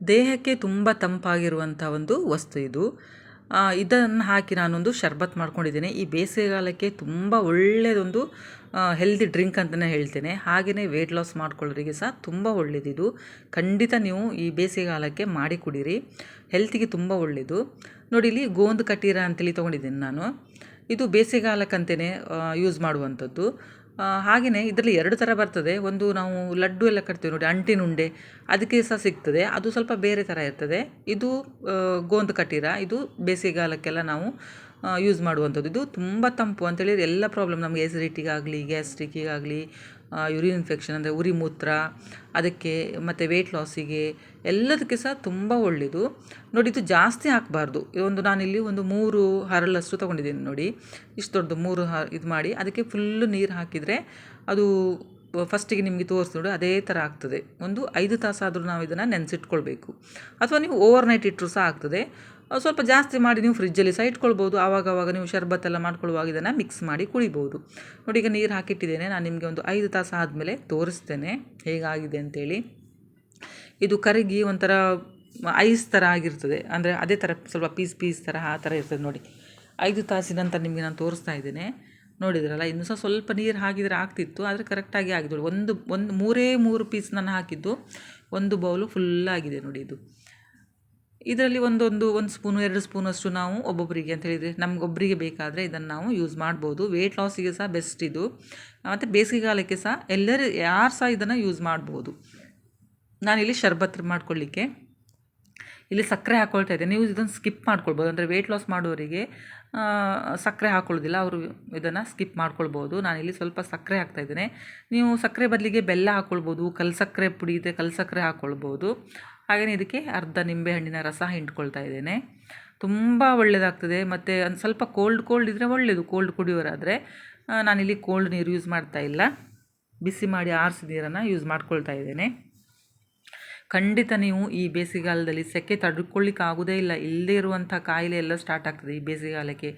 ದೇಹಕ್ಕೆ ತುಂಬ ತಂಪಾಗಿರುವಂಥ ಒಂದು ವಸ್ತು ಇದು. ಇದನ್ನು ಹಾಕಿ ನಾನೊಂದು ಶರ್ಬತ್ ಮಾಡ್ಕೊಂಡಿದ್ದೇನೆ. ಈ ಬೇಸಿಗೆಗಾಲಕ್ಕೆ ತುಂಬ ಒಳ್ಳೆಯದೊಂದು ಹೆಲ್ದಿ ಡ್ರಿಂಕ್ ಅಂತಲೇ ಹೇಳ್ತೇನೆ. ಹಾಗೆಯೇ ವೆಯ್ಟ್ ಲಾಸ್ ಮಾಡ್ಕೊಳ್ಳೋರಿಗೆ ಸಹ ತುಂಬ ಒಳ್ಳೆಯದಿದು ಖಂಡಿತ ನೀವು ಈ ಬೇಸಿಗೆಗಾಲಕ್ಕೆ ಮಾಡಿ ಕುಡೀರಿ ಹೆಲ್ತಿಗೆ ತುಂಬ ಒಳ್ಳೆಯದು ನೋಡಿ, ಇಲ್ಲಿ ಗೋಂದ್ ಕಟೀರ ಅಂತೇಳಿ ತೊಗೊಂಡಿದ್ದೀನಿ ನಾನು. ಇದು ಬೇಸಿಗೆಗಾಲಕ್ಕಂತಲೇ ಯೂಸ್ ಮಾಡುವಂಥದ್ದು. ಹಾಗೆಯೇ ಇದರಲ್ಲಿ ಎರಡು ಥರ ಬರ್ತದೆ. ಒಂದು ನಾವು ಲಡ್ಡು ಎಲ್ಲ ಕಟ್ತೀವಿ ನೋಡಿ, ಅಂಟಿನ ಉಂಡೆ, ಅದಕ್ಕೆ ಸಹ ಸಿಗ್ತದೆ. ಅದು ಸ್ವಲ್ಪ ಬೇರೆ ಥರ ಇರ್ತದೆ. ಇದು ಗೋಂದು ಕಟೀರ. ಇದು ಬೇಸಿಗೆಗಾಲಕ್ಕೆಲ್ಲ ನಾವು ಯೂಸ್ ಮಾಡುವಂಥದ್ದು. ಇದು ತುಂಬ ತಂಪು ಅಂತೇಳಿ ಎಲ್ಲ ಪ್ರಾಬ್ಲಮ್ ನಮಗೆ ಎಸಿಡಿಟಿಗಾಗಲಿ ಗ್ಯಾಸ್ಟ್ರಿಕ್ಕಿಗಾಗಲಿ ಯೂರಿನ್ ಇನ್ಫೆಕ್ಷನ್ ಅಂದರೆ ಉರಿ ಮೂತ್ರ, ಅದಕ್ಕೆ ಮತ್ತು ವೆಯ್ಟ್ ಲಾಸಿಗೆ ಎಲ್ಲದಕ್ಕೆ ಸಹ ತುಂಬ ಒಳ್ಳೆಯದು ನೋಡಿ, ಇದು ಜಾಸ್ತಿ ಹಾಕಬಾರ್ದು. ಒಂದು ನಾನಿಲ್ಲಿ ಒಂದು ಮೂರು ಹರಳಷ್ಟು ತೊಗೊಂಡಿದ್ದೀನಿ ನೋಡಿ. ಇಷ್ಟು ದೊಡ್ಡದು ಮೂರು ಹ, ಇದು ಮಾಡಿ ಅದಕ್ಕೆ ಫುಲ್ಲು ನೀರು ಹಾಕಿದರೆ ಅದು ಫಸ್ಟಿಗೆ ನಿಮಗೆ ತೋರಿಸಿ ನೋಡಿ, ಅದೇ ಥರ ಆಗ್ತದೆ. ಒಂದು ಐದು ತಾಸಾದರೂ ನಾವು ಇದನ್ನು ನೆನೆಸಿಟ್ಕೊಳ್ಬೇಕು. ಅಥವಾ ನೀವು ಓವರ್ ನೈಟ್ ಇಟ್ಟರು ಸಹ ಆಗ್ತದೆ. ಸ್ವಲ್ಪ ಜಾಸ್ತಿ ಮಾಡಿ ನೀವು ಫ್ರಿಜ್ಜಲ್ಲಿ ಸಹ ಇಟ್ಕೊಳ್ಬೋದು. ಆವಾಗ ಆವಾಗ ನೀವು ಶರ್ಬತ್ತೆಲ್ಲ ಮಾಡ್ಕೊಳ್ಳುವಾಗ ಇದನ್ನು ಮಿಕ್ಸ್ ಮಾಡಿ ಕುಡಿಬೋದು. ನೋಡಿ, ಈಗ ನೀರು ಹಾಕಿಟ್ಟಿದ್ದೇನೆ. ನಾನು ನಿಮಗೆ ಒಂದು ಐದು ತಾಸು ಆದಮೇಲೆ ತೋರಿಸ್ತೇನೆ. ಹೇಗಾಗಿದೆ ಅಂತೇಳಿ. ಇದು ಕರಗಿ ಒಂಥರ ಐಸ್ ಥರ ಆಗಿರ್ತದೆ. ಅಂದರೆ ಅದೇ ಥರ ಸ್ವಲ್ಪ ಪೀಸ್ ಪೀಸ್ ಥರ ಆ ಥರ ಇರ್ತದೆ ನೋಡಿ. ಐದು ತಾಸಿನ ನಿಮಗೆ ನಾನು ತೋರಿಸ್ತಾ ಇದ್ದೇನೆ. ನೋಡಿದ್ರಲ್ಲ, ಇನ್ನೂ ಸಹ ಸ್ವಲ್ಪ ನೀರು ಹಾಕಿದರೆ ಆಗ್ತಿತ್ತು. ಆದರೆ ಕರೆಕ್ಟಾಗಿ ಆಗಿದೆ. ಒಂದು ಒಂದು, ಮೂರೇ ಮೂರು ಪೀಸ್ ನಾನು ಹಾಕಿದ್ದು. ಒಂದು ಬೌಲು ಫುಲ್ಲಾಗಿದೆ ನೋಡಿ ಇದು. ಇದರಲ್ಲಿ ಒಂದೊಂದು, ಒಂದು ಸ್ಪೂನು ಎರಡು ಸ್ಪೂನಷ್ಟು ನಾವು ಒಬ್ಬೊಬ್ಬರಿಗೆ ಅಂತ ಹೇಳಿದರೆ ನಮಗೊಬ್ಬರಿಗೆ ಬೇಕಾದರೆ ಇದನ್ನು ನಾವು ಯೂಸ್ ಮಾಡ್ಬೋದು. ವೆಯ್ಟ್ ಲಾಸಿಗೆ ಸಹ ಬೆಸ್ಟ್ ಇದು. ಮತ್ತು ಬೇಸಿಗೆಗಾಲಕ್ಕೆ ಸಹ ಎಲ್ಲರೂ, ಯಾರು ಸಹ ಇದನ್ನು ಯೂಸ್ ಮಾಡ್ಬೋದು. ನಾನಿಲ್ಲಿ ಶರ್ಬತ್ ಮಾಡ್ಕೊಳ್ಳಿಕ್ಕೆ ಇಲ್ಲಿ ಸಕ್ಕರೆ ಹಾಕ್ಕೊಳ್ತಾ ಇದ್ದೆ. ನೀವು ಇದನ್ನು ಸ್ಕಿಪ್ ಮಾಡ್ಕೊಳ್ಬೋದು. ಅಂದರೆ ವೆಯ್ಟ್ ಲಾಸ್ ಮಾಡುವವರಿಗೆ ಸಕ್ಕರೆ ಹಾಕ್ಕೊಳ್ಳೋದಿಲ್ಲ ಅವರು ಇದನ್ನು ಸ್ಕಿಪ್ ಮಾಡ್ಕೊಳ್ಬೋದು. ನಾನಿಲ್ಲಿ ಸ್ವಲ್ಪ ಸಕ್ಕರೆ ಹಾಕ್ತಾಯಿದ್ದೇನೆ ನೀವು ಸಕ್ಕರೆ ಬದಲಿಗೆ ಬೆಲ್ಲ ಹಾಕ್ಕೊಳ್ಬೋದು ಕಲ್ ಸಕ್ಕರೆ ಪುಡಿ ಇದೆ ಕಲ್ ಸಕ್ಕರೆ ಹಾಕ್ಕೊಳ್ಬೋದು ಹಾಗೆಯೇ ಇದಕ್ಕೆ ಅರ್ಧ ನಿಂಬೆಹಣ್ಣಿನ ರಸ ಹಿಂಡ್ಕೊಳ್ತಾ ಇದ್ದೇನೆ. ತುಂಬ ಒಳ್ಳೆಯದಾಗ್ತದೆ ಮತ್ತು ಒಂದು ಸ್ವಲ್ಪ ಕೋಲ್ಡ್ ಕೋಲ್ಡ್ ಇದ್ದರೆ ಒಳ್ಳೆಯದು ಕೋಲ್ಡ್ ಕುಡಿಯೋರಾದರೆ ನಾನಿಲ್ಲಿ ಕೋಲ್ಡ್ ನೀರು ಯೂಸ್ ಮಾಡ್ತಾ ಇಲ್ಲ. ಬಿಸಿ ಮಾಡಿ ಆರಿಸಿ ನೀರನ್ನು ಯೂಸ್ ಮಾಡ್ಕೊಳ್ತಾ ಇದ್ದೇನೆ. ಖಂಡಿತ ನೀವು ಈ ಬೇಸಿಗೆಗಾಲದಲ್ಲಿ ಸೆಕೆ ತಡ್ಕೊಳ್ಳಿಕ್ಕೆ ಆಗೋದೇ ಇಲ್ಲ. ಇಲ್ಲದೇ ಇರುವಂಥ ಕಾಯಿಲೆ ಎಲ್ಲ ಸ್ಟಾರ್ಟ್ ಆಗ್ತದೆ ಈ ಬೇಸಿಗೆಗಾಲಕ್ಕೆ.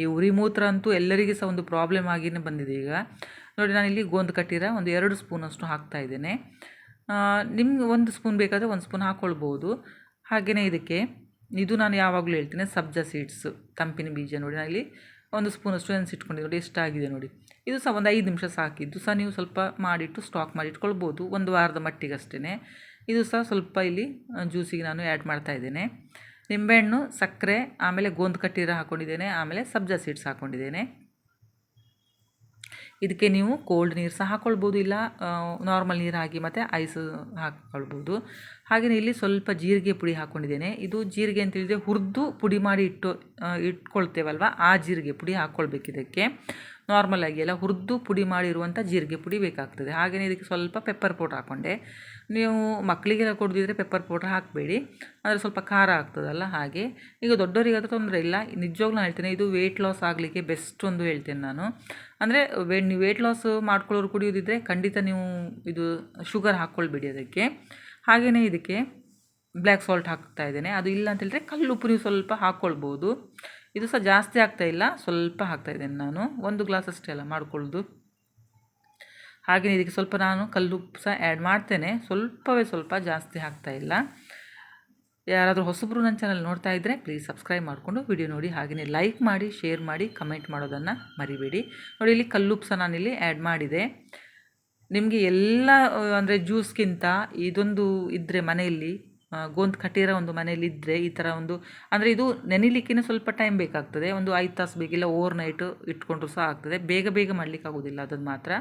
ಈ ಉರಿ ಮೂತ್ರ ಅಂತೂ ಎಲ್ಲರಿಗೂ ಸಹ ಒಂದು ಪ್ರಾಬ್ಲಮ್ ಆಗಿಯೇ ಬಂದಿದೆ ಈಗ. ನೋಡಿ, ನಾನಿಲ್ಲಿ ಗೋಂದು ಕಟ್ಟಿರ ಒಂದು ಎರಡು ಸ್ಪೂನಷ್ಟು ಹಾಕ್ತಾ ಇದ್ದೇನೆ. ನಿಮ್ಗೆ ಒಂದು ಸ್ಪೂನ್ ಬೇಕಾದರೆ ಒಂದು ಸ್ಪೂನ್ ಹಾಕ್ಕೊಳ್ಬೋದು ಹಾಗೆಯೇ ಇದಕ್ಕೆ, ಇದು ನಾನು ಯಾವಾಗಲೂ ಹೇಳ್ತೀನಿ, ಸಬ್ಜಾ ಸೀಡ್ಸ್, ತಂಪಿನ ಬೀಜ ನೋಡಿ. ನಾನು ಇಲ್ಲಿ ಒಂದು ಸ್ಪೂನಷ್ಟು ನೆನೆಸಿಟ್ಕೊಂಡಿದ್ದು ನೋಡಿ, ಎಷ್ಟಾಗಿದೆ ನೋಡಿ. ಇದು ಸಹ ಒಂದು ಐದು ನಿಮಿಷ ಸಾಕಿದ್ದು ಸಹ ನೀವು ಸ್ವಲ್ಪ ಮಾಡಿಟ್ಟು ಸ್ಟಾಕ್ ಮಾಡಿ ಇಟ್ಕೊಳ್ಬೋದು, ಒಂದು ವಾರದ ಮಟ್ಟಿಗಷ್ಟೇ ಇದು ಸಹ ಸ್ವಲ್ಪ ಇಲ್ಲಿ ಜ್ಯೂಸಿಗೆ ನಾನು ಆ್ಯಡ್ ಮಾಡ್ತಾ ಇದ್ದೇನೆ. ನಿಂಬೆಹಣ್ಣು, ಸಕ್ಕರೆ, ಆಮೇಲೆ ಗೋಂದು ಕಟ್ಟಿರ ಹಾಕ್ಕೊಂಡಿದ್ದೇನೆ ಆಮೇಲೆ ಸಬ್ಜಾ ಸೀಡ್ಸ್ ಹಾಕ್ಕೊಂಡಿದ್ದೇನೆ ಇದಕ್ಕೆ ನೀವು ಕೋಲ್ಡ್ ನೀರು ಸಹ ಹಾಕ್ಕೊಳ್ಬೋದು ಇಲ್ಲ ನಾರ್ಮಲ್ ನೀರು ಹಾಕಿ ಮತ್ತು ಐಸ್ ಹಾಕ್ಕೊಳ್ಬೋದು ಹಾಗೆಯೇ ಇಲ್ಲಿ ಸ್ವಲ್ಪ ಜೀರಿಗೆ ಪುಡಿ ಹಾಕ್ಕೊಂಡಿದ್ದೇನೆ ಇದು ಜೀರಿಗೆ ಅಂತ ಹೇಳಿದರೆ ಹುರಿದು ಪುಡಿ ಮಾಡಿ ಇಟ್ಟು ಇಟ್ಕೊಳ್ತೇವಲ್ವ? ಆ ಜೀರಿಗೆ ಪುಡಿ ಹಾಕ್ಕೊಳ್ಬೇಕು ಇದಕ್ಕೆ. ನಾರ್ಮಲಾಗಿ ಎಲ್ಲ ಹುರಿದು ಪುಡಿ ಮಾಡಿರುವಂಥ ಜೀರಿಗೆ ಪುಡಿ ಬೇಕಾಗ್ತದೆ. ಹಾಗೆಯೇ ಇದಕ್ಕೆ ಸ್ವಲ್ಪ ಪೆಪ್ಪರ್ ಪೌಡ್ರ್ ಹಾಕ್ಕೊಂಡೆ ನೀವು ಮಕ್ಕಳಿಗೆಲ್ಲ ಕೊಡದಿದ್ರೆ ಪೆಪ್ಪರ್ ಪೌಡ್ರ್ ಹಾಕಬೇಡಿ. ಅಂದರೆ ಸ್ವಲ್ಪ ಖಾರ ಆಗ್ತದಲ್ಲ ಹಾಗೆ. ಈಗ ದೊಡ್ಡವರಿಗಾದ್ರೆ ತೊಂದರೆ ಇಲ್ಲ. ನಿಜವಾಗ್ಲೂ ಹೇಳ್ತೇನೆ, ಇದು ವೆಯ್ಟ್ ಲಾಸ್ ಆಗಲಿಕ್ಕೆ ಬೆಸ್ಟ್ ಒಂದು ಹೇಳ್ತೇನೆ ನಾನು. ಅಂದರೆ ವೇ ನೀವು ವೆಯ್ಟ್ ಲಾಸ್ ಮಾಡ್ಕೊಳ್ಳೋರು ಕುಡಿಯೋದಿದ್ದರೆ ಖಂಡಿತ ನೀವು ಇದು ಶುಗರ್ ಹಾಕ್ಕೊಳ್ಬೇಡಿ ಅದಕ್ಕೆ. ಹಾಗೆಯೇ ಇದಕ್ಕೆ ಬ್ಲ್ಯಾಕ್ ಸಾಲ್ಟ್ ಹಾಕ್ತಾ ಇದ್ದೇನೆ. ಅದು ಇಲ್ಲ ಅಂತ ಹೇಳಿದ್ರೆ ಕಲ್ಲುಪ್ಪು ನೀವು ಸ್ವಲ್ಪ ಹಾಕ್ಕೊಳ್ಬೋದು ಇದು ಸಹ ಜಾಸ್ತಿ ಆಗ್ತಾ ಇಲ್ಲ, ಸ್ವಲ್ಪ ಹಾಕ್ತಾಯಿದ್ದೇನೆ ನಾನು. ಒಂದು ಗ್ಲಾಸ್ ಅಷ್ಟೇ ಅಲ್ಲ, ಮಾಡ್ಕೊಳ್ಳೋದು. ಹಾಗೆಯೇ ಇದಕ್ಕೆ ಸ್ವಲ್ಪ ನಾನು ಕಲ್ಲುಪ್ಪು ಸಹ ಆ್ಯಡ್ ಮಾಡ್ತೇನೆ. ಸ್ವಲ್ಪವೇ ಸ್ವಲ್ಪ ಜಾಸ್ತಿ ಹಾಕ್ತಾ ಇಲ್ಲ. ಯಾರಾದರೂ ಹೊಸಬ್ರು ನನ್ನ ಚಾನಲ್ ನೋಡ್ತಾ ಇದ್ದರೆ ಪ್ಲೀಸ್ ಸಬ್ಸ್ಕ್ರೈಬ್ ಮಾಡಿಕೊಂಡು ವಿಡಿಯೋ ನೋಡಿ. ಹಾಗೆಯೇ ಲೈಕ್ ಮಾಡಿ ಶೇರ್ ಮಾಡಿ ಕಮೆಂಟ್ ಮಾಡೋದನ್ನು ಮರಿಬೇಡಿ. ನೋಡಿ, ಇಲ್ಲಿ ಕಲ್ಲುಪ್ಪು ಸಹ ನಾನಿಲ್ಲಿ ಆ್ಯಡ್ ಮಾಡಿದೆ. ನಿಮಗೆ ಎಲ್ಲ, ಅಂದರೆ ಜ್ಯೂಸ್ಗಿಂತ ಇದೊಂದು ಇದ್ದರೆ ಮನೆಯಲ್ಲಿ ಗೋಂದ್ ಕಟೀರ ಒಂದು ಮನೇಲಿ ಇದ್ದರೆ ಈ ಥರ ಒಂದು, ಅಂದರೆ ಇದು ನೆನಿಲಿಕ್ಕೆ ಸ್ವಲ್ಪ ಟೈಮ್ ಬೇಕಾಗ್ತದೆ. ಒಂದು ಐದು ತಾಸು ಬೇಕಿಲ್ಲ ಓವರ್ ನೈಟು ಇಟ್ಕೊಂಡ್ರು ಸಹ ಆಗ್ತದೆ. ಬೇಗ ಬೇಗ ಮಾಡಲಿಕ್ಕೆ ಆಗೋದಿಲ್ಲ ಅದನ್ನು ಮಾತ್ರ.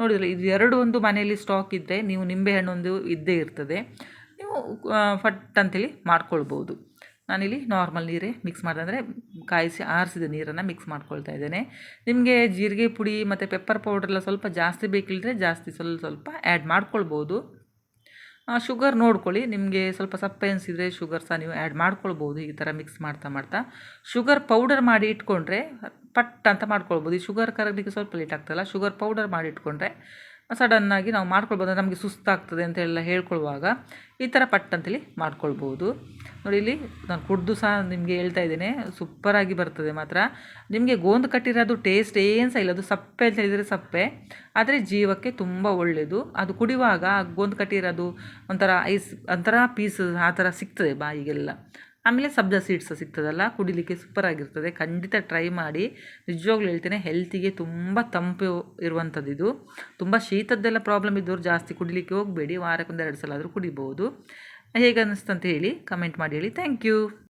ನೋಡಿದ್ರೆ ಇದು ಎರಡು ಒಂದು ಮನೆಯಲ್ಲಿ ಸ್ಟಾಕ್ ಇದ್ದರೆ ನೀವು ನಿಂಬೆ ಹಣ್ಣೊಂದು ಇದ್ದೇ ಇರ್ತದೆ. ನೀವು ಫಟ್ ಅಂತೇಳಿ ಮಾಡ್ಕೊಳ್ಬೋದು. ನಾನಿಲ್ಲಿ ನಾರ್ಮಲ್ ನೀರೇ ಮಿಕ್ಸ್ ಮಾಡಿದೆ ಕಾಯಿಸಿ ಆರಿಸಿದ ನೀರನ್ನು ಮಿಕ್ಸ್ ಮಾಡ್ಕೊಳ್ತಾ ಇದ್ದೇನೆ. ನಿಮಗೆ ಜೀರಿಗೆ ಪುಡಿ ಮತ್ತು ಪೆಪ್ಪರ್ ಪೌಡ್ರೆಲ್ಲ ಸ್ವಲ್ಪ ಜಾಸ್ತಿ ಬೇಕಿಲ್ಲದ್ರೆ ಜಾಸ್ತಿ ಸ್ವಲ್ಪ ಸ್ವಲ್ಪ ಆ್ಯಡ್ ಮಾಡ್ಕೊಳ್ಬೋದು. ಶುಗರ್ ನೋಡ್ಕೊಳ್ಳಿ. ನಿಮಗೆ ಸ್ವಲ್ಪ ಸಪ್ಪೆ ಅನಿಸಿದರೆ ಶುಗರ್ ಸಹ ನೀವು ಆ್ಯಡ್ ಮಾಡ್ಕೊಳ್ಬೋದು. ಈ ಥರ ಮಿಕ್ಸ್ ಮಾಡ್ತಾ ಮಾಡ್ತಾ. ಶುಗರ್ ಪೌಡರ್ ಮಾಡಿ ಇಟ್ಕೊಂಡ್ರೆ ಪಟ್ ಅಂತ ಮಾಡ್ಕೊಳ್ಬೋದು. ಈ ಶುಗರ್ ಕರಗಲಿಕ್ಕೆ ಸ್ವಲ್ಪ ಲೇಟ್ ಆಗ್ತಲ್ಲ ಶುಗರ್ ಪೌಡರ್ ಮಾಡಿ ಇಟ್ಕೊಂಡ್ರೆ ಸಡನ್ನಾಗಿ ನಾವು ಮಾಡ್ಕೊಳ್ಬೋದು ನಮಗೆ ಸುಸ್ತಾಗ್ತದೆ ಅಂತೆಲ್ಲ ಹೇಳ್ಕೊಳ್ಳುವಾಗ ಈ ಥರ ಪಟ್ ಅಂತೇಳಿ ಮಾಡ್ಕೊಳ್ಬೋದು. ನೋಡಿ ಇಲ್ಲಿ ನಾನು ಕುಡ್ದು ಸಹ ನಿಮಗೆ ಹೇಳ್ತಾ ಇದ್ದೇನೆ ಸೂಪರಾಗಿ ಬರ್ತದೆ ಮಾತ್ರ. ನಿಮಗೆ ಗೋಂದು ಕಟ್ಟಿರೋದು ಟೇಸ್ಟ್ ಏನು ಸಹ ಇಲ್ಲ, ಅದು ಸಪ್ಪೆ ಅಂತ ಹೇಳಿದರೆ ಸಪ್ಪೆ, ಆದರೆ ಜೀವಕ್ಕೆ ತುಂಬ ಒಳ್ಳೆಯದು ಅದು ಕುಡಿಯುವಾಗ ಗೋಂದು ಕಟ್ಟಿರೋದು ಒಂಥರ ಐಸ್ ಒಂಥರ ಪೀಸ್ ಆ ಥರ ಸಿಗ್ತದೆ ಬಾಯಿಗೆಲ್ಲ. ಆಮೇಲೆ ಸಬ್ಜಾ ಸೀಡ್ಸ್ ಸಿಗ್ತದಲ್ಲ, ಕುಡಿಲಿಕ್ಕೆ ಸೂಪರಾಗಿರ್ತದೆ ಖಂಡಿತ ಟ್ರೈ ಮಾಡಿ. ನಿಜವಾಗ್ಲೂ ಹೇಳ್ತೇನೆ ಹೆಲ್ತಿಗೆ ತುಂಬ ತಂಪು ಇರುವಂಥದ್ದು ಇದು. ತುಂಬ ಶೀತದ್ದೆಲ್ಲ ಪ್ರಾಬ್ಲಮ್ ಇದ್ದವ್ರು ಜಾಸ್ತಿ ಕುಡಿಲಿಕ್ಕೆ ಹೋಗಬೇಡಿ. ವಾರಕ್ಕೊಂದೆರಡು ಸಲ ಆದರೂ ಕುಡಿಬೋದು. ಹೇಗೆ ಅನ್ನಿಸ್ತಂತ ಹೇಳಿ ಕಮೆಂಟ್ ಮಾಡಿ ಹೇಳಿ. Thank you